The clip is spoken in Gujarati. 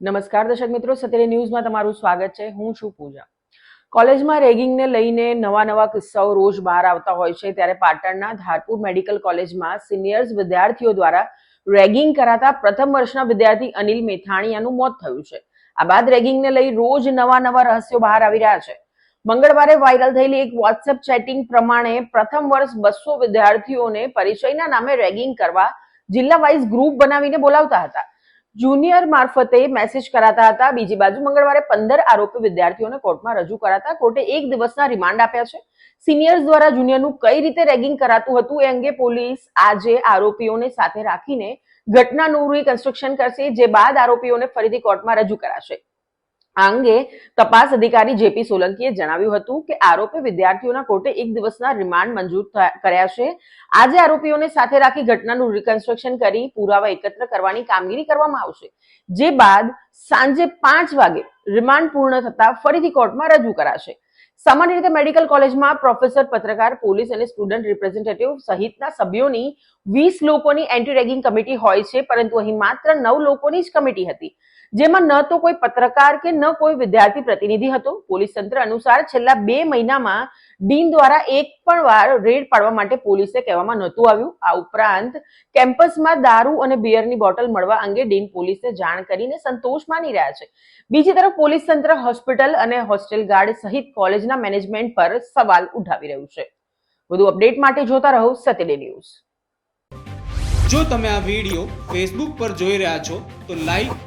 નમસ્કાર દર્શક મિત્રો, સત્યની ન્યૂઝમાં તમારું સ્વાગત છે. હું છું પૂજા. કોલેજમાં રેગિંગને લઈને નવા નવા કિસ્સાઓ રોજ બહાર આવતા હોય છે ત્યારે પાટણના ધારપુર મેડિકલ કોલેજમાં સિનિયર્સ વિદ્યાર્થીઓ દ્વારા રેગિંગ કરાતા પ્રથમ વર્ષના વિદ્યાર્થી અનિલ મેથાણીયાનું મોત થયું છે. આ બાદ રેગિંગને લઈ રોજ નવા નવા રહસ્યો બહાર આવી રહ્યા છે. મંગળવારે વાયરલ થયેલી એક વોટ્સએપ ચેટિંગ પ્રમાણે પ્રથમ વર્ષ બસો વિદ્યાર્થીઓને પરિચયના નામે રેગિંગ કરવા જિલ્લા વાઇઝ ગ્રુપ બનાવીને બોલાવતા હતા. જુનિયર મારફતે મેસેજ કરાતા હતા. બીજી બાજુ મંગળવારે પંદર આરોપી વિદ્યાર્થીઓને કોર્ટમાં રજૂ કરાતા. કોર્ટે એક દિવસના રિમાન્ડ આપ્યા છે. સિનિયર્સ દ્વારા જુનિયરનું કઈ રીતે રેગિંગ કરાતું હતું એ અંગે પોલીસ આજે આરોપીઓને સાથે રાખીને ઘટનાનું રિકન્સ્ટ્રક્શન કરશે, જે બાદ આરોપીઓને ફરીથી કોર્ટમાં રજૂ કરાશે. આ અંગે તપાસ અધિકારી જેપી સોલંકીએ જણાવ્યું હતું કે આરોપી વિદ્યાર્થીઓના કોર્ટે એક દિવસના રિમાન્ડ મંજૂર કર્યા છે. આજે આરોપીઓને સાથે રાખી ઘટનાનું રિકન્સ્ટ્રક્શન કરી પુરાવા એકત્ર કરવાની કામગીરી કરવામાં આવશે. જે બાદ સાંજે પાંચ વાગે રિમાન્ડ પૂર્ણ થતા ફરીથી કોર્ટમાં રજૂ કરાશે. સામાન્ય રીતે મેડિકલ કોલેજમાં પ્રોફેસર, પત્રકાર, પોલીસ અને સ્ટુડન્ટ રિપ્રેઝેન્ટેટિવ સહિતના સભ્યોની વીસ લોકોની એન્ટી રેગિંગ કમિટી હોય છે, પરંતુ અહીં માત્ર નવ લોકોની જ કમિટી હતી. જેમાં ન તો કોઈ પત્રકાર કે ન કોઈ વિદ્યાર્થી પ્રતિનિધિ હતો. પોલીસ તંત્ર અનુસાર છેલ્લા બે મહિનામાં ડીન દ્વારા એક પણ વાર રેડ પાડવા માટે પોલીસે કહેવામાં નહોતું આવ્યું. આ ઉપરાંત કેમ્પસમાં દારૂ અને બિયરની બોટલ મળવા અંગે ડીન પોલીસે જાણ કરીને સંતોષ માની રહ્યા છે. બીજી તરફ પોલીસ તંત્ર હોસ્પિટલ અને હોસ્ટેલ ગાર્ડ સહિત કોલેજના મેનેજમેન્ટ પર સવાલ ઉઠાવી રહ્યું છે. વધુ અપડેટ માટે જોતા રહો સતેડે ન્યૂઝ. જો તમે આ વીડિયો ફેસબુક પર જોઈ રહ્યા છો, તો લાઈક